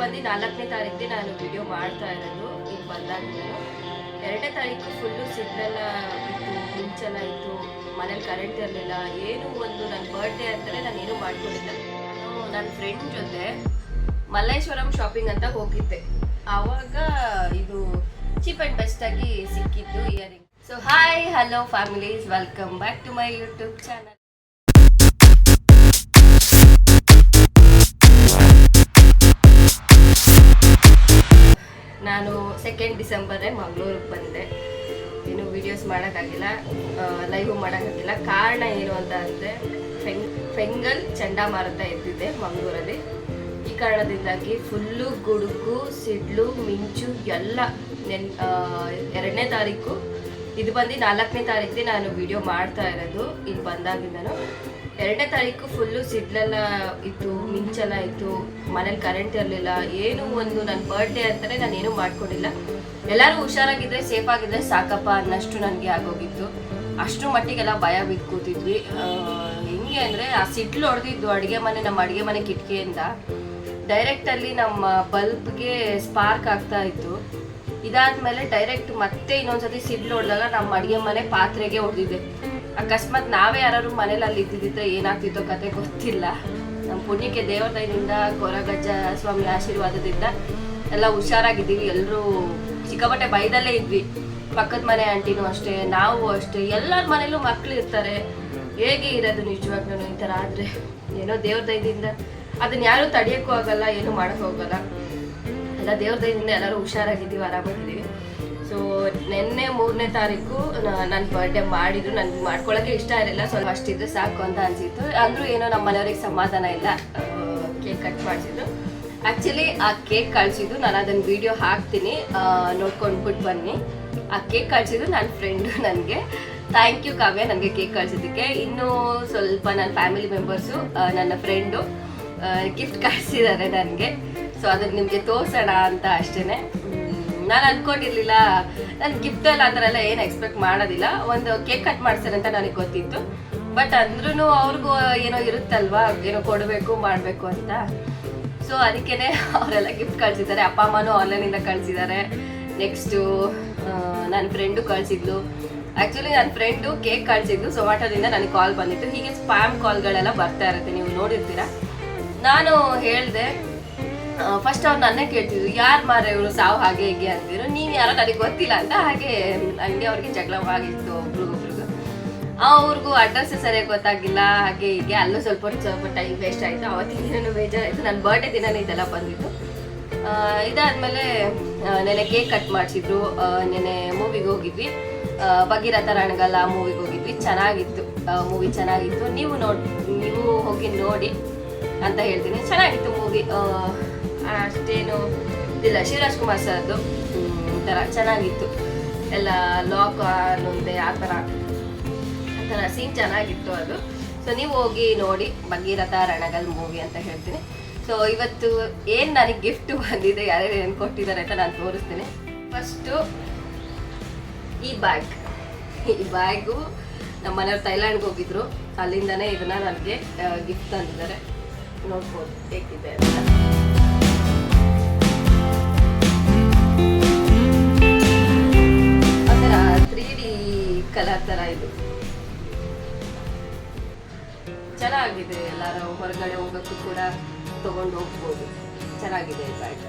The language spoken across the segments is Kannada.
ಬಂದು ನಾಲ್ಕನೇ ತಾರೀಕಿಗೆ ನಾನು ವಿಡಿಯೋ ಮಾಡ್ತಾ ಇರೋದು. ಈಗ ನಾನು ಎರಡನೇ ತಾರೀಕು ಫುಲ್ಲು ಸಿಡ್ಲೆಲ್ಲ ಇತ್ತು ಮಿಂಚೆಲ್ಲ ಇತ್ತು, ಮನೇಲಿ ಕರೆಂಟ್ ಇರಲಿಲ್ಲ, ಏನು ಒಂದು ನನ್ನ ಬರ್ಡೇ ಅಂತಲೇ ನಾನು ಏನೂ ಮಾಡ್ಕೊಂಡಿದ್ದೆ ನಾನು ನನ್ನ ಫ್ರೆಂಡ್ ಜೊತೆ ಮಲ್ಲೇಶ್ವರಂ ಶಾಪಿಂಗ್ ಅಂತ ಹೋಗಿದ್ದೆ. ಆವಾಗ ಇದು ಚೀಪ್ ಆ್ಯಂಡ್ ಬೆಸ್ಟ್ ಆಗಿ ಸಿಕ್ಕಿತ್ತು earring so hi hello families welcome back to my YouTube channel second ಡಿಸೆಂಬರೇ ಮಂಗಳೂರಿಗೆ ಬಂದೆ. ಇನ್ನು ವಿಡಿಯೋಸ್ ಮಾಡೋಕ್ಕಾಗಿಲ್ಲ ಲೈವ್ ಮಾಡೋಕ್ಕಾಗಿಲ್ಲ. ಕಾರಣ ಏನು ಅಂತ ಅಂದರೆ ಫೆಂಗ್ ಫೆಂಗಲ್ ಚಂಡಮಾರುತ ಎದ್ದಿದೆ ಮಂಗಳೂರಲ್ಲಿ. ಈ ಕಾರಣದಿಂದಾಗಿ ಫುಲ್ಲು ಗುಡುಗು, ಸಿಡ್ಲು, ಮಿಂಚು ಎಲ್ಲ ನೆನ್ ಎರಡನೇ ತಾರೀಕು. ಇದು ಬಂದು ನಾಲ್ಕನೇ ತಾರೀಕಿಗೆ ನಾನು ವಿಡಿಯೋ ಮಾಡ್ತಾ ಇರೋದು. ಇಲ್ಲಿ ಬಂದಾಗಿಂದನು. ಎರಡನೇ ತಾರೀಕು ಫುಲ್ಲು ಸಿಡ್ಲೆಲ್ಲ ಇತ್ತು, ಮಿಂಚೆಲ್ಲ ಇತ್ತು, ಮನೇಲಿ ಕರೆಂಟ್ ಇರಲಿಲ್ಲ, ಏನು ಒಂದು ನನ್ನ ಬರ್ಡೇ ಅಂತಲೇ ನಾನು ಏನೂ ಮಾಡ್ಕೊಂಡಿಲ್ಲ. ಎಲ್ಲರೂ ಹುಷಾರಾಗಿದ್ದರೆ ಸೇಫ್ ಆಗಿದ್ರೆ ಸಾಕಪ್ಪ ಅನ್ನಷ್ಟು ನನಗೆ ಆಗೋಗಿತ್ತು. ಅಷ್ಟು ಮಟ್ಟಿಗೆಲ್ಲ ಭಯ ಬಿದ್ದು ಕೂತಿದ್ವಿ ಹೆಂಗೆ ಅಂದರೆ ಆ ಸಿಡ್ಲು ಹೊಡೆದಿದ್ದು ಅಡುಗೆ ಮನೆ, ನಮ್ಮ ಅಡುಗೆ ಮನೆ ಕಿಟಕಿಯಿಂದ. ಡೈರೆಕ್ಟಲ್ಲಿ ನಮ್ಮ ಬಲ್ಬ್ಗೆ ಸ್ಪಾರ್ಕ್ ಆಗ್ತಾ ಇತ್ತು. ಇದಾದ್ಮೇಲೆ ಡೈರೆಕ್ಟ್ ಮತ್ತೆ ಇನ್ನೊಂದ್ಸತಿ ಸಿಡ್ಲು ಹೊಡೆದಾಗ ನಮ್ಮ ಅಡುಗೆ ಮನೆ ಪಾತ್ರೆಗೆ ಹೊಡೆದಿದೆ ಅಕಸ್ಮಾತ್ ನಾವೇ ಯಾರು ಮನೇಲಿ ಅಲ್ಲಿ ಇದ್ದಿದ್ರೆ ಏನಾಗ್ತಿತ್ತೋ ಕತೆ ಗೊತ್ತಿಲ್ಲ. ನಮ್ಮ ಪುಣ್ಯಕ್ಕೆ ದೇವರ ದಯದಿಂದ ಕೊರಗಜ್ಜ ಸ್ವಾಮಿ ಆಶೀರ್ವಾದದಿಂದ ಎಲ್ಲ ಹುಷಾರಾಗಿದ್ದೀವಿ. ಎಲ್ಲರೂ ಸಿಕ್ಕಾಪಟ್ಟೆ ಬೈದಲ್ಲೇ ಇದ್ವಿ. ಪಕ್ಕದ ಮನೆ ಆಂಟಿನೂ ಅಷ್ಟೇ, ನಾವು ಅಷ್ಟೇ, ಎಲ್ಲರ ಮನೇಲೂ ಮಕ್ಕಳು ಇರ್ತಾರೆ. ಹೇಗೆ ಇರೋದು ನಿಜವಾಗ್ಲೂ ಈ ಥರ ಆದರೆ ಏನೋ ದೇವ್ರ ದಯದಿಂದ ಅದನ್ನ ಯಾರು ತಡೆಯೋಕ್ಕೂ ಆಗಲ್ಲ, ಏನೂ ಹೋಗಲ್ಲ ಎಲ್ಲ ದೇವ್ರ ದಯದಿಂದ ಎಲ್ಲರೂ ಹುಷಾರಾಗಿದ್ದೀವಿ, ಆರಾಮಾಗಿದ್ದೀವಿ. ಸೊ ನಿನ್ನೆ ಮೂರನೇ ತಾರೀಕು ನನ್ನ ಬರ್ಡೇ ಮಾಡಿದ್ರು, ನನ್ಗೆ ಮಾಡ್ಕೊಳಕ್ಕೆ ಇಷ್ಟ ಇರಲಿಲ್ಲ, ಸ್ವಲ್ಪ ಅಷ್ಟಿದ್ರೆ ಸಾಕು ಅಂತ ಅನ್ಸಿತ್ತು. ಅಂದ್ರೂ ಏನೋ ನಮ್ಮ ಮನೆಯವ್ರಿಗೆ ಸಮಾಧಾನ ಇಲ್ಲ ಕೇಕ್ ಕಟ್ ಮಾಡಿಸಿದ್ರು. ಆ್ಯಕ್ಚುಲಿ ಆ ಕೇಕ್ ಕಳಿಸಿದ್ದು ನಾನು ಅದನ್ನ ವಿಡಿಯೋ ಹಾಕ್ತೀನಿ ನೋಡ್ಕೊಂಡ್ಬಿಟ್ಟು ಬನ್ನಿ. ಆ ಕೇಕ್ ಕಳಿಸಿದ್ದು ನನ್ನ ಫ್ರೆಂಡು ನನಗೆ. ಥ್ಯಾಂಕ್ ಯು ಕಾವ್ಯ ನನಗೆ ಕೇಕ್ ಕಳಿಸಿದ್ದಕ್ಕೆ. ಇನ್ನೂ ಸ್ವಲ್ಪ ನನ್ನ ಫ್ಯಾಮಿಲಿ ಮೆಂಬರ್ಸು ನನ್ನ ಫ್ರೆಂಡು ಗಿಫ್ಟ್ ಕಳಿಸಿದ್ದಾರೆ ನನಗೆ. ಸೊ ಅದನ್ನು ನಿಮಗೆ ತೋರಿಸೋಣ ಅಂತ ಅಷ್ಟೇ ನಾನು ಅನ್ಕೊಂಡಿರ್ಲಿಲ್ಲ. ನಾನು ಗಿಫ್ಟ್ ಎಲ್ಲ ಆ ಥರ ಎಲ್ಲ ಏನು ಎಕ್ಸ್ಪೆಕ್ಟ್ ಮಾಡೋದಿಲ್ಲ. ಒಂದು ಕೇಕ್ ಕಟ್ ಮಾಡ್ತಾರೆ ಅಂತ ನನಗೆ ಗೊತ್ತಿತ್ತು. ಬಟ್ ಅಂದ್ರೂ ಅವ್ರಿಗೂ ಏನೋ ಇರುತ್ತಲ್ವಾ? ಏನೋ ಕೊಡಬೇಕು, ಮಾಡಬೇಕು ಅಂತ. ಸೊ ಅದಕ್ಕೇನೆ ಅವರೆಲ್ಲ ಗಿಫ್ಟ್ ಕಳ್ಸಿದ್ದಾರೆ. ಅಪ್ಪ, ಅಮ್ಮನೂ ಆನ್ಲೈನಿಂದ ಕಳ್ಸಿದ್ದಾರೆ. ನೆಕ್ಸ್ಟು ನನ್ನ ಫ್ರೆಂಡು ಕಳಿಸಿದ್ಲು. ಆ್ಯಕ್ಚುಲಿ ನನ್ನ ಫ್ರೆಂಡು ಕೇಕ್ ಕಳ್ಸಿದ್ಲು. ಝೊಮ್ಯಾಟೋದಿಂದ ನನಗೆ ಕಾಲ್ ಬಂದಿತ್ತು. ಹೀಗೆ ಸ್ಪ್ಯಾಮ್ ಕಾಲ್ಗಳೆಲ್ಲ ಬರ್ತಾ ಇರುತ್ತೆ. ನೀವು ನೋಡಿರ್ತೀರಾ. ನಾನು ಹೇಳಿದೆ ಫಸ್ಟ್ ಅವ್ರು ನನ್ನೇ ಕೇಳ್ತಿದ್ರು ಯಾರು ಮಾರೆ ಇವರು ಸಾವು ಹಾಗೆ ಹೀಗೆ ಅಂತಿದ್ರು ನೀವು ಯಾರೋ ನನಗೆ ಗೊತ್ತಿಲ್ಲ ಅಂತ ಹಾಗೆ, ಹಂಗೆ ಅವ್ರಿಗೆ ಜಗಳವಾಗಿತ್ತು ಒಬ್ರಿಗೊಬ್ರಿಗೂ ಅವ್ರಿಗೂ ಅಡ್ರೆಸ್ ಸರಿಯಾಗಿ ಗೊತ್ತಾಗಿಲ್ಲ, ಹಾಗೆ ಹೀಗೆ. ಅಲ್ಲೂ ಸ್ವಲ್ಪ ಸ್ವಲ್ಪ ಟೈಮ್ ವೇಸ್ಟ್ ಆಯಿತು. ಅವತ್ತಿನ ಬೇಜಾರಾಯಿತು. ನನ್ನ ಬರ್ಡೇ ದಿನನೇ ಇದೆಲ್ಲ ಬಂದಿತ್ತು ಇದಾದಮೇಲೆ ನೆನೆ ಕೇಕ್ ಕಟ್ ಮಾಡಿಸಿದ್ರು. ನೆನೆ ಮೂವಿಗೆ ಹೋಗಿದ್ವಿ. ಭಗೀರಥ ರಣಗಲ್ಲ ಮೂವಿಗೆ ಹೋಗಿದ್ವಿ. ಚೆನ್ನಾಗಿತ್ತು. ಮೂವಿ ಚೆನ್ನಾಗಿತ್ತು. ನೀವು ನೋಡಿ, ನೀವು ಹೋಗಿ ನೋಡಿ ಅಂತ ಹೇಳ್ತೀನಿ. ಚೆನ್ನಾಗಿತ್ತು ಮೂವಿ ಅಷ್ಟೇನು ಇದಿಲ್ಲ ಶಿವರಾಜ್ ಕುಮಾರ್ ಸರ್ದು ಒಂಥರ ಥರ ಚೆನ್ನಾಗಿತ್ತು. ಎಲ್ಲ ಲಾಕ್ ಮುಂದೆ ಆ ಥರ. ಆ ಥರ ಸೀನ್ ಚೆನ್ನಾಗಿತ್ತು ಅದು. ಸೊ ನೀವು ಹೋಗಿ ನೋಡಿ ಭಗೀರಥ ರಣಗಲ್ ಮೂವಿ ಅಂತ ಹೇಳ್ತೀನಿ. ಸೊ ಇವತ್ತು ಏನು ನನಗೆ ಗಿಫ್ಟ್ ಬಂದಿದೆ, ಯಾರ್ಯಾರು ಏನು ಕೊಟ್ಟಿದ್ದಾರೆ ಅಂತ ನಾನು ತೋರಿಸ್ತೀನಿ. ಫಸ್ಟು ಈ ಬ್ಯಾಗ್ ಈ ಬ್ಯಾಗು ನಮ್ಮ ಮನೆಯವ್ರು ಥೈಲ್ಯಾಂಡ್ಗೆ ಹೋಗಿದ್ರು. ಅಲ್ಲಿಂದನೇ ಇದನ್ನ ನನಗೆ ಗಿಫ್ಟ್ ತಂದಿದ್ದಾರೆ. ನೋಡ್ಬೋದು ಹೇಗಿದೆ ಅಂತ. ಒಂಥರ ತ್ರೀ ಡಿ ಕಲರ್ ಥರ ಇದು. ಚೆನ್ನಾಗಿದೆ ಎಲ್ಲರೂ, ಹೊರಗಡೆ ಹೋಗೋಕ್ಕೂ ಕೂಡ ತಗೊಂಡು ಹೋಗ್ಬೋದು. ಚೆನ್ನಾಗಿದೆ ಬ್ಯಾಗ್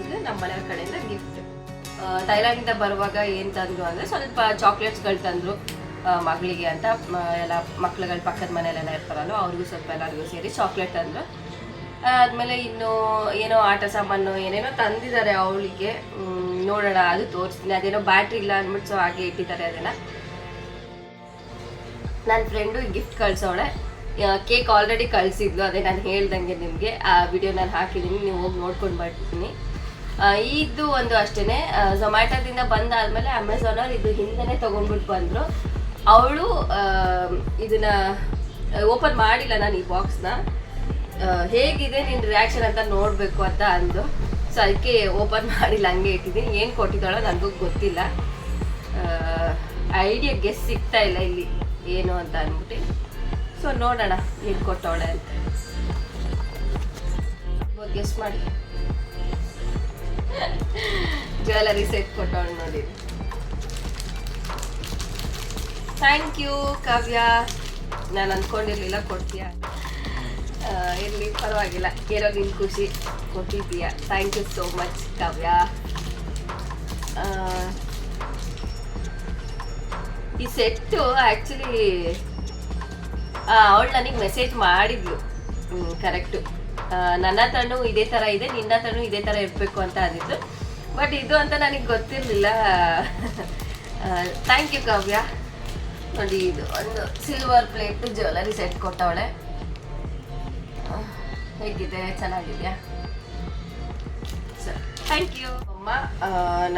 ಇದು ನಮ್ಮ ಮನೆಯವ್ರ ಕಡೆಯಿಂದ ಗಿಫ್ಟ್ ಥೈಲ್ಯಾಂಡಿಂದ ಬರುವಾಗ ಏನು ತಂದ್ರು ಅಂದರೆ ಸ್ವಲ್ಪ ಚಾಕ್ಲೇಟ್ಸ್ಗಳು ತಂದರು. ಮಗಳಿಗೆ ಅಂತ ಎಲ್ಲ ಮಕ್ಳುಗಳು ಪಕ್ಕದ ಮನೆಯಲ್ಲೆಲ್ಲ ಇರ್ತಾರಲ್ಲ ಅವ್ರಿಗೂ ಸ್ವಲ್ಪ ಎಲ್ಲರಿಗೂ ಸೇರಿ ಚಾಕ್ಲೇಟ್ ತಂದರು. ಆದಮೇಲೆ ಇನ್ನು ಏನೋ ಆಟ ಸಾಮಾನು ಏನೇನೋ ತಂದಿದ್ದಾರೆ ಅವಳಿಗೆ. ನೋಡೋಣ, ಅದು ತೋರಿಸ್ತೀನಿ. ಅದೇನೋ ಬ್ಯಾಟ್ರಿ ಇಲ್ಲ ಅಂದ್ಬಿಟ್ಟು ಸೊ ಹಾಗೆ ಇಟ್ಟಿದ್ದಾರೆ ಅದನ್ನು. ನನ್ನ ಫ್ರೆಂಡು ಗಿಫ್ಟ್ ಕಳ್ಸೋಳೆ ಕೇಕ್ ಆಲ್ರೆಡಿ ಕಳಿಸಿದ್ಲು, ಅದೇ ನಾನು ಹೇಳ್ದಂಗೆ ನಿಮಗೆ. ಆ ವಿಡಿಯೋ ನಾನು ಹಾಕಿದ್ದೀನಿ ನೀವು ಹೋಗಿ ನೋಡ್ಕೊಂಡು ಬರ್ತೀನಿ. ಇದು ಒಂದು ಅಷ್ಟೇ ಝೊಮ್ಯಾಟೋದಿಂದ ಬಂದಾದಮೇಲೆ ಅಮೆಝಾನವ್ರು ಇದು ಹಿಂದೆ ತೊಗೊಂಡ್ಬಿಟ್ಟು ಬಂದರು. ಅವಳು ಇದನ್ನ ಓಪನ್ ಮಾಡಿಲ್ಲ ನಾನು ಈ ಬಾಕ್ಸ್ನ ಹೇಗಿದೆ ನಿನ್ನ ರಿಯಾಕ್ಷನ್ ಅಂತ ನೋಡಬೇಕು ಅಂತ ಅಂದು. ಸೊ ಅದಕ್ಕೆ ಓಪನ್ ಮಾಡಿಲ್ಲ, ಹಂಗೆ ಇಟ್ಟಿದ್ದೀನಿ. ಏನು ಕೊಟ್ಟಿದ್ದಾಳೋ ನನಗೂ ಗೊತ್ತಿಲ್ಲ. ಐಡಿಯಾ ಗೆಸ್ ಸಿಗ್ತಾ ಇಲ್ಲ ಇಲ್ಲಿ ಏನು ಅಂತ ಅಂದ್ಬಿಟ್ಟು. ಸೊ ನೋಡೋಣ ಏನು ಕೊಟ್ಟವಳೆ ಅಂತ. ಗೆಸ್ ಮಾಡಿ. ಜ್ಯುವೆಲರಿ ಸೆಟ್ ಕೊಟ್ಟವಳು ನೋಡಿ. ಥ್ಯಾಂಕ್ ಯು ಕಾವ್ಯ ನಾನು ಅಂದ್ಕೊಂಡಿರ್ಲಿಲ್ಲ ಕೊಡ್ತೀಯ ಇರಲಿ, ಪರವಾಗಿಲ್ಲ. ಏನೋ ನಿನ್ ಖುಷಿ. ಕೊಟ್ಟಿದ್ದೀಯ. Thank you so much Kavya. ಈ ಸೆಟ್ಟು ಆ್ಯಕ್ಚುಲಿ ಅವಳು ನನಗೆ ಮೆಸೇಜ್ ಮಾಡಿದ್ಲು. ಕರೆಕ್ಟು ನನ್ನ ಹತ್ರನೂ ಇದೇ ಥರ ಇದೆ, ನಿನ್ನ ಹತ್ರನೂ ಇದೇ ಥರ ಇರಬೇಕು ಅಂತ ಅಂದಿದ್ದು ಬಟ್ ಇದು ಅಂತ ನನಗೆ ಗೊತ್ತಿರಲಿಲ್ಲ. Thank you Kavya. ನೋಡಿ, ಇದು ಒಂದು ಸಿಲ್ವರ್ ಪ್ಲೇಟು ಜ್ಯುವೆಲರಿ ಸೆಟ್ ಕೊಟ್ಟವಳೆ. ಹೇಗಿದೆ? ಚೆನ್ನಾಗಿದೆಯಾ? ಸರ್. ಥ್ಯಾಂಕ್ ಯು ಅಮ್ಮ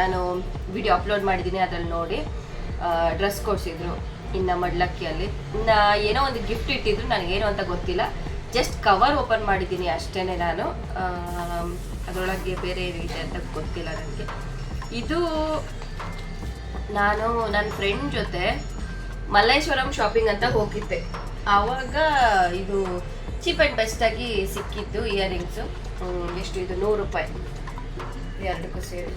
ನಾನು ವಿಡಿಯೋ ಅಪ್ಲೋಡ್ ಮಾಡಿದ್ದೀನಿ ಅದ್ರಲ್ಲಿ ನೋಡಿ. ಡ್ರೆಸ್ ಕೊಡಿಸಿದ್ರು ಇನ್ನು ಮಡ್ಲಕ್ಕಿಯಲ್ಲಿ. ಇನ್ನು ಏನೋ ಒಂದು ಗಿಫ್ಟ್ ಇಟ್ಟಿದ್ರು ನನಗೇನು ಅಂತ ಗೊತ್ತಿಲ್ಲ. ಜಸ್ಟ್ ಕವರ್ ಓಪನ್ ಮಾಡಿದ್ದೀನಿ ಅಷ್ಟೇ ನಾನು. ಅದರೊಳಗೆ ಬೇರೆ ಏನಿದೆ ಅಂತ ಗೊತ್ತಿಲ್ಲ ನನಗೆ. ಇದು ನಾನು ನನ್ನ ಫ್ರೆಂಡ್ ಜೊತೆ ಮಲ್ಲೇಶ್ವರಂ ಶಾಪಿಂಗ್ ಅಂತ ಹೋಗಿದ್ದೆ. ಆವಾಗ ಇದು ಚೀಪ್ ಆ್ಯಂಡ್ ಬೆಸ್ಟಾಗಿ ಸಿಕ್ಕಿದ್ದು ಇಯರಿಂಗ್ಸು ಎಷ್ಟು ಇದು? ನೂರು ರೂಪಾಯಿ. ಎರಡಕ್ಕೂ ಸೇರಿ.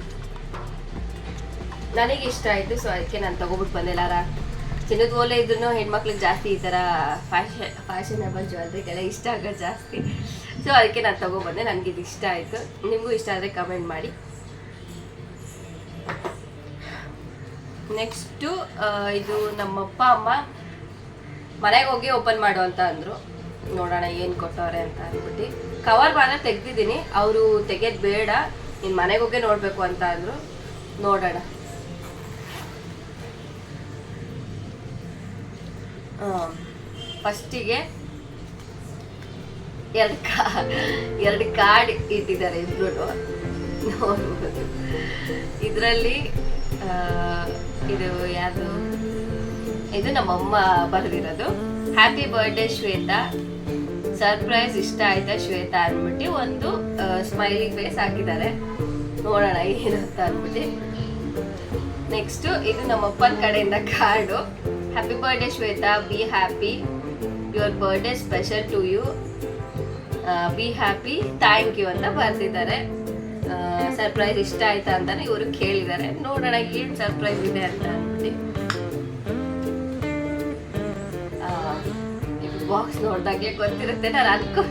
ನನಗೆ ಇಷ್ಟ ಆಯಿತು ಸೊ ಅದಕ್ಕೆ ನಾನು ತೊಗೊಬಿಟ್ಟು ಬಂದೆ, ಲಾರ. ಚಿನ್ನದ ಓಲೆ ಇದ್ರೂ ಹೆಣ್ಮಕ್ಳಿಗೆ ಜಾಸ್ತಿ ಈ ಥರ ಫ್ಯಾಷನ್ ಫ್ಯಾಷನಬಲ್ ಜ್ಯುವೆಲ್ರಿಗೆಲ್ಲ ಇಷ್ಟ ಆಗೋದು ಜಾಸ್ತಿ. ಸೊ ಅದಕ್ಕೆ ನಾನು ತೊಗೊಬಂದೆ, ನನಗೆ ಇದು ಇಷ್ಟ ಆಯಿತು. ನಿಮಗೂ ಇಷ್ಟ ಆದರೆ ಕಮೆಂಟ್ ಮಾಡಿ. ನೆಕ್ಸ್ಟು ಇದು ನಮ್ಮಪ್ಪ, ಅಮ್ಮ ಮನೆಗೆ ಹೋಗಿ ಓಪನ್ ಮಾಡು ಅಂತ ಅಂದರು. ನೋಡೋಣ ಏನು ಕೊಟ್ಟವ್ರೆ ಅಂತ ಅಂದ್ಬಿಟ್ಟು. ಕವರ್ ಮಾತ್ರ ತೆಗ್ದಿದ್ದೀನಿ. ಅವರು ತೆಗೆಯೋದು ಬೇಡ. ನೀನು ಮನೆಗೆ ಹೋಗಿ ನೋಡಬೇಕು ಅಂತ ಅಂದರು. ನೋಡೋಣ. ಫಸ್ಟಿಗೆ ಎರಡು ಕಾ, ಎರಡು ಕಾರ್ಡ್ ಇಟ್ಟಿದ್ದಾರೆ ಇಬ್ರು ನೋಡ್ಬೋದು. ಇದರಲ್ಲಿ ಇದು ಯಾವುದು? ಇದು ನಮ್ಮಮ್ಮ ಬರೆದಿರೋದು. Happy birthday Shweta. ಸರ್ಪ್ರೈಸ್ ಇಷ್ಟ ಆಯ್ತಾ ಶ್ವೇತಾ ಅಂದ್ಬಿಟ್ಟು ಒಂದು ಸ್ಮೈಲಿ ಫೇಸ್ ಹಾಕಿದ್ದಾರೆ. ನೋಡೋಣ ಏನಂತ ಅಂದ್ಬಿಟ್ಟು ನೆಕ್ಸ್ಟ್ ಇದು ನಮ್ಮಪ್ಪನ ಕಡೆಯಿಂದ card happy birthday Shweta be happy your birthday special to you be happy thank you ಅಂತ ಬರ್ತಿದ್ದಾರೆ ಸರ್ಪ್ರೈಸ್ ಇಷ್ಟ ಆಯ್ತಾ ಅಂತಾನೆ ಇವರು ಕೇಳಿದ್ದಾರೆ. ನೋಡೋಣ ಏನು ಸರ್ಪ್ರೈಸ್ ಇದೆ ಅಂತ ಅಂದ್ಬಿಟ್ಟು ಬಾಕ್ಸ್ ನೋಡ್ದಾಗೆ ಗೊತ್ತಿರುತ್ತೆ, ನಾನು ಅನ್ಕೊ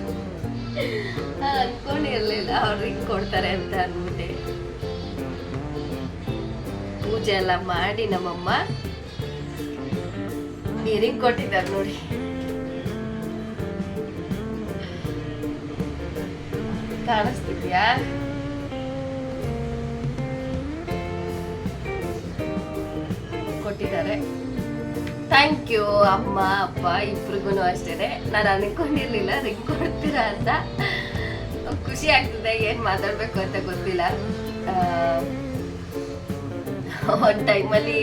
ಅನ್ಕೊಂಡಿರ್ಲಿಲ್ಲ, ಅವ್ರು ಹಿಂಗೆ ಕೊಡ್ತಾರೆ ಅಂತ ಅಂದ್ಬಿಟ್ಟು ಪೂಜೆ ಎಲ್ಲ ಮಾಡಿ ನಮ್ಮಮ್ಮ. ನೀರಿಗೆ ಕೊಟ್ಟಿದ್ದಾರೆ ನೋಡಿ. ಕಾಣಿಸ್ತಿದ್ಯಾ? ಕೊಟ್ಟಿದ್ದಾರೆ. ಥ್ಯಾಂಕ್ ಯು ಅಮ್ಮ, ಅಪ್ಪ ಇಬ್ರಿಗೂ ಅಷ್ಟೇ ನಾನು ಅನ್ಕೊಂಡಿರ್ಲಿಲ್ಲ ರಿಂಗ್ ಕೊಡ್ತೀರಾ ಅಂತ. ಖುಷಿ ಆಗ್ತಿದೆ, ಏನು ಮಾತಾಡಬೇಕು ಅಂತ ಗೊತ್ತಿಲ್ಲ. ಒಂದು ಟೈಮಲ್ಲಿ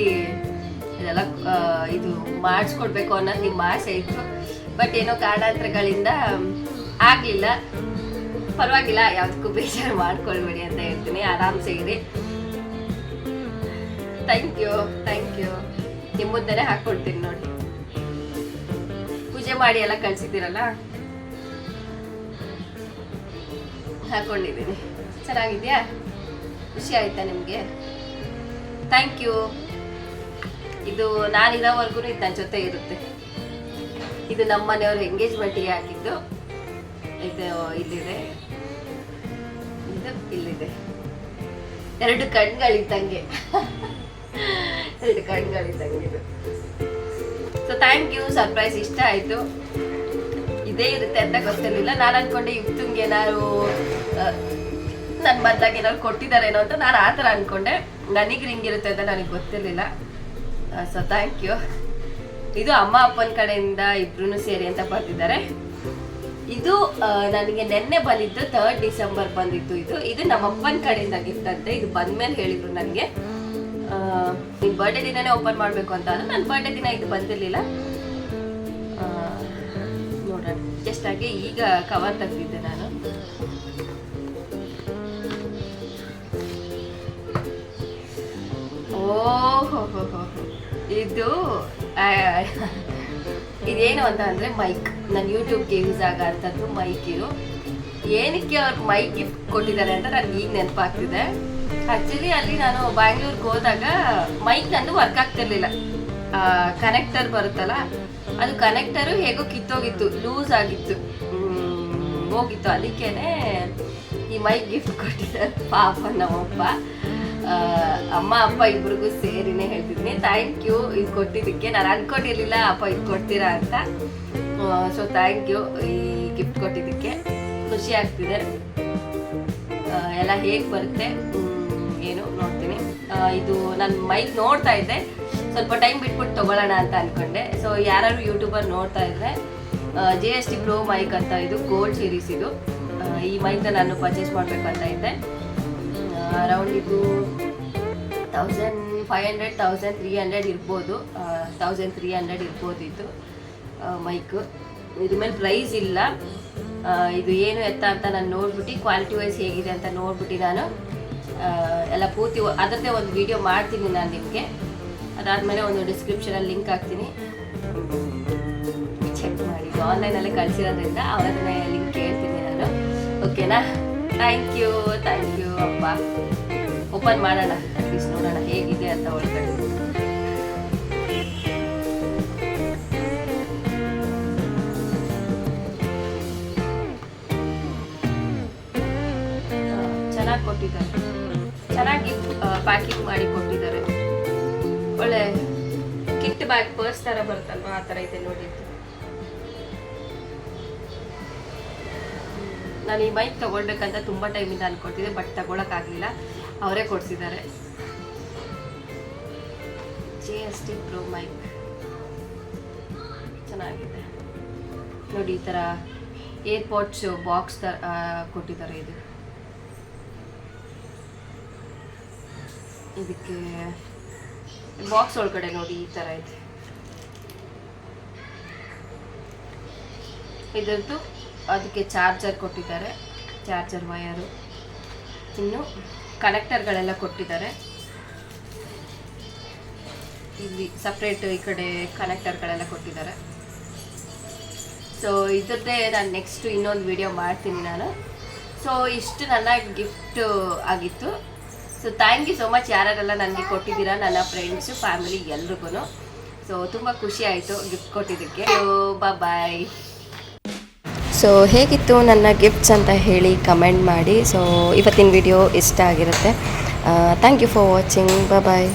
ಇದೆಲ್ಲ ಇದು ಮಾಡಿಸ್ಕೊಡ್ಬೇಕು ಅನ್ನೋದು ನಿಮ್ಮ ಆಸೆ ಇತ್ತು. ಬಟ್ ಏನೋ ಕಾರಣಾಂತರಗಳಿಂದ ಆಗಲಿಲ್ಲ. ಪರವಾಗಿಲ್ಲ, ಯಾವುದಕ್ಕೂ ಬೇಜಾರು ಮಾಡ್ಕೊಳ್ಬೇಡಿ ಅಂತ ಹೇಳ್ತೀನಿ. ಆರಾಮ್ಸೆ ಇರಿ. ಥ್ಯಾಂಕ್ ಯು ಥ್ಯಾಂಕ್ ಯು ನಿಮ್ಮ ಮುಂದೆನೇ ಹಾಕ್ಕೊಡ್ತೀನಿ ನೋಡಿ. ಪೂಜೆ ಮಾಡಿ ಎಲ್ಲ ಕಳ್ಸಿದ್ದೀರಲ್ಲ? ಹಾಕೊಂಡಿದ್ದೀನಿ. ಚೆನ್ನಾಗಿದ್ಯಾ? ಖುಷಿ ಆಯ್ತಾ ನಿಮಗೆ? ಥ್ಯಾಂಕ್ ಯು ಇದು ನಾನಿರೋವರೆಗೂ ಇದು ನನ್ನ ಜೊತೆ ಇರುತ್ತೆ. ಇದು ನಮ್ಮ ಮನೆಯವ್ರ ಎಂಗೇಜ್ಮೆಂಟಿಗೆ ಹಾಕಿದ್ದು. ಇದು ಇಲ್ಲಿದೆ. ಇದು ಇಲ್ಲಿದೆ. ಎರಡು ಕಣ್ಗಳಿದ್ದಂಗೆ. ಸೊ ಥ್ಯಾಂಕ್ ಯು ಸರ್ಪ್ರೈಸ್ ಇಷ್ಟ ಆಯಿತು. ಇದೇ ಇರುತ್ತೆ ಅಂತ ಗೊತ್ತಿರಲಿಲ್ಲ. ನಾನು ಅನ್ಕೊಂಡೆ ಯುಕ್ತಂಗೆ ಏನಾದ್ರು ನನ್ನ ಬಂದಾಗ ಏನಾದ್ರು ಕೊಟ್ಟಿದ್ದಾರೇನೋ ಅಂತ ನಾನು ಆ ಥರ ಅನ್ಕೊಂಡೆ. ನನಗೆ ರಿಂಗ್ ಇರುತ್ತೆ ಅಂತ ನನಗೆ ಗೊತ್ತಿರಲಿಲ್ಲ. ಸೊ ಥ್ಯಾಂಕ್ ಯು ಇದು ಅಮ್ಮ ಅಪ್ಪನ ಕಡೆಯಿಂದ ಇಬ್ರು ಸೇರಿ ಅಂತ ಬರ್ತಿದ್ದಾರೆ ಇದು ನನಗೆ ನೆನ್ನೆ ಬಂದಿದ್ದು ಥರ್ಡ್ ಡಿಸೆಂಬರ್ ಬಂದಿತ್ತು ಇದು. ಇದು ನಮ್ಮ ಅಪ್ಪನ ಕಡೆಯಿಂದ ಗಿಫ್ಟ್ ಅಂತೆ. ಇದು ಬಂದ್ಮೇಲೆ ಹೇಳಿದ್ರು ನನಗೆ. ನಿನ್ ಬರ್ಡೇ ದಿನನೇ ಓಪನ್ ಮಾಡಬೇಕು ಅಂತ ಅಂದ್ರೆ ನನ್ನ ಬರ್ಡೇ ದಿನ ಇದು ಬಂದಿರಲಿಲ್ಲ. ನೋಡೋಣ. ಜಸ್ಟ್ ಆಗಿ ಈಗ ಕವರ್ ತೆಗ್ದಿದ್ದೆ ನಾನು. ಓಹೋ ಇದು ಇದೇನು ಅಂತ ಅಂದ್ರೆ ಮೈಕ್ ನನ್ನ ಯೂಟ್ಯೂಬ್ಗೆ ಯೂಸ್ ಆಗಂತದ್ದು ಮೈಕ್ ಇದು. ಏನಕ್ಕೆ ಅವ್ರು ಮೈಕ್ ಗಿಫ್ಟ್ ಕೊಟ್ಟಿದ್ದಾರೆ ಅಂತ ನನಗೆ ಈಗ ನೆನಪಾಗ್ತಿದೆ. ಆಕ್ಚುಲಿ ಅಲ್ಲಿ ನಾನು ಬ್ಯಾಂಗ್ಳೂರ್ಗೆ ಹೋದಾಗ ಮೈಕ್ ನಂದು ವರ್ಕ್ ಆಗ್ತಿರ್ಲಿಲ್ಲ. ಕನೆಕ್ಟರ್ ಬರುತ್ತಲ್ಲ, ಅದು ಕನೆಕ್ಟರು ಹೇಗೋ ಕಿತ್ತೋಗಿತ್ತು ಲೂಸ್ ಆಗಿತ್ತು. ಹೋಗಿತ್ತು. ಅದಕ್ಕೇನೆ ಈ ಮೈಕ್ ಗಿಫ್ಟ್ ಕೊಟ್ಟಿದ್ದಾರೆ ಪಾಪ ನಮ್ಮಪ್ಪ. ಅಮ್ಮ, ಅಪ್ಪ ಇಬ್ರಿಗೂ ಸೇರಿನೇ ಹೇಳ್ತಿದ್ದೀನಿ ಥ್ಯಾಂಕ್ ಯು ಇದು ಕೊಟ್ಟಿದ್ದಕ್ಕೆ ನಾನು ಅನ್ಕೊಂಡಿರ್ಲಿಲ್ಲ, ಅಪ್ಪ, ಇದು ಕೊಡ್ತೀರಾ ಅಂತ. ಸೊ ಥ್ಯಾಂಕ್ ಯು ಈ ಗಿಫ್ಟ್ ಕೊಟ್ಟಿದ್ದಕ್ಕೆ ಖುಷಿ ಆಗ್ತಿದೆ. ಎಲ್ಲ ಹೇಗೆ ಬರುತ್ತೆ? ಇದು ನಾನು ಮೈಕ್ ನೋಡ್ತಾ ಇದ್ದೆ. ಸ್ವಲ್ಪ ಟೈಮ್ ಬಿಟ್ಬಿಟ್ಟು ತಗೊಳ್ಳೋಣ ಅಂತ ಅನ್ಕೊಂಡೆ. ಸೊ ಯಾರು ಯೂಟ್ಯೂಬರ್ ನೋಡ್ತಾ ಇದ್ರೆ J S T pro mic ಅಂತ ಇದು ಗೋಲ್ಡ್ ಸೀರೀಸ್ ಇದು. ಈ ಮೈಕ್ನ ನಾನು ಪರ್ಚೇಸ್ ಮಾಡಬೇಕಂತ ಇದ್ದೆ. ಅರೌಂಡ್ ಇದು thousand five hundred thousand three hundred ಇರ್ಬೋದು. ತೌಸಂಡ್ ತ್ರೀ ಹಂಡ್ರೆಡ್ ಇರ್ಬೋದು ಇದು ಮೈಕ್ ಇದ್ರ ಮೇಲೆ ಪ್ರೈಸ್ ಇಲ್ಲ. ಇದು ಏನು ಎತ್ತ ಅಂತ ನಾನು ನೋಡ್ಬಿಟ್ಟು ಕ್ವಾಲಿಟಿ ವೈಸ್ ಹೇಗಿದೆ ಅಂತ ನೋಡ್ಬಿಟ್ಟು ನಾನು ಎಲ್ಲ ಪೂರ್ತಿ ಅದರದ್ದೇ ಒಂದು ವಿಡಿಯೋ ಮಾಡ್ತೀನಿ ನಾನು ನಿಮಗೆ. ಅದಾದಮೇಲೆ ಒಂದು ಡಿಸ್ಕ್ರಿಪ್ಷನಲ್ಲಿ ಲಿಂಕ್ ಹಾಕ್ತೀನಿ. ಚೆಕ್ ಮಾಡಿ. ಆನ್ಲೈನಲ್ಲಿ ಕಳಿಸಿರೋದ್ರಿಂದ ಅವರನ್ನೇ ಲಿಂಕ್ ಕೇಳ್ತೀನಿ ನಾನು. ಓಕೆನಾ ಥ್ಯಾಂಕ್ ಯು ಥ್ಯಾಂಕ್ ಯು ಅಪ್ಪ ಓಪನ್ ಮಾಡೋಣ ಅಟ್ಲೀಸ್ಟ್ ನೋಡೋಣ ಹೇಗಿದೆ ಅಂತ ಒಳಗಡೆ. ಪ್ಯಾಕಿಂಗ್ ಮಾಡಿ ಕೊಟ್ಟಿದ್ದಾರೆ ಒಳ್ಳೆ ಕಿಟ್ ಬ್ಯಾಗ್, ಪರ್ಸ್ ತರ ಬರುತ್ತಲ್ವಾ? ಆ ತರ ಇದೆ ನೋಡಿ. ನಾನು ಈ ಬೈಕ್ ತಗೊಳ್ಬೇಕಂತ ತುಂಬಾ ಟೈಮಿಂದ ಅನ್ಕೊಳ್ತಿದ್ದೆ, ಬಟ್ ತಗೊಳಕ್ಕಾಗಲಿಲ್ಲ. ಅವರೇ ಕೊಡ್ಸಿದ್ದಾರೆ. G S T pro mic ಚೆನ್ನಾಗಿದೆ. ನೋಡಿ, ಈ ಥರ ಏರ್ಪೋರ್ಟ್ಸ್ ಬಾಕ್ಸ್ ತರ ಕೊಟ್ಟಿದ್ದಾರೆ ಇದು. ಇದಕ್ಕೆ ಬಾಕ್ಸ್ ಒಳಗಡೆ ನೋಡಿ ಈ ಥರ ಇದೆ. ಇದರದ್ದು ಅದಕ್ಕೆ ಚಾರ್ಜರ್ ಕೊಟ್ಟಿದ್ದಾರೆ. ಚಾರ್ಜರ್ ವಯರು ಇನ್ನು ಕನೆಕ್ಟರ್ಗಳೆಲ್ಲ ಕೊಟ್ಟಿದ್ದಾರೆ. ಇಲ್ಲಿ ಸಪ್ರೇಟ್ ಈ ಕಡೆ ಕನೆಕ್ಟರ್ಗಳೆಲ್ಲ ಕೊಟ್ಟಿದ್ದಾರೆ. ಸೊ ಇದರದ್ದೇ ನಾನು ನೆಕ್ಸ್ಟ್ ಇನ್ನೊಂದು ವಿಡಿಯೋ ಮಾಡ್ತೀನಿ ನಾನು. ಸೊ ಇಷ್ಟು ನನ್ನ ಗಿಫ್ಟ್ ಆಗಿತ್ತು. So thank you so much ಯಾರೆಲ್ಲ ನನಗೆ ಕೊಟ್ಟಿದ್ದೀರಾ, ನನ್ನ ಫ್ರೆಂಡ್ಸು ಫ್ಯಾಮಿಲಿ ಎಲ್ರಿಗೂ ಸೊ ತುಂಬ ಖುಷಿ ಆಯಿತು ಗಿಫ್ಟ್ ಕೊಟ್ಟಿದ್ದಕ್ಕೆ. ಬಾಯ್ ಸೊ ಹೇಗಿತ್ತು ನನ್ನ ಗಿಫ್ಟ್ಸ್ ಅಂತ ಹೇಳಿ ಕಮೆಂಟ್ ಮಾಡಿ. ಸೊ ಇವತ್ತಿನ ವಿಡಿಯೋ ಇಷ್ಟ ಆಗಿರುತ್ತೆ. Thank you for watching bye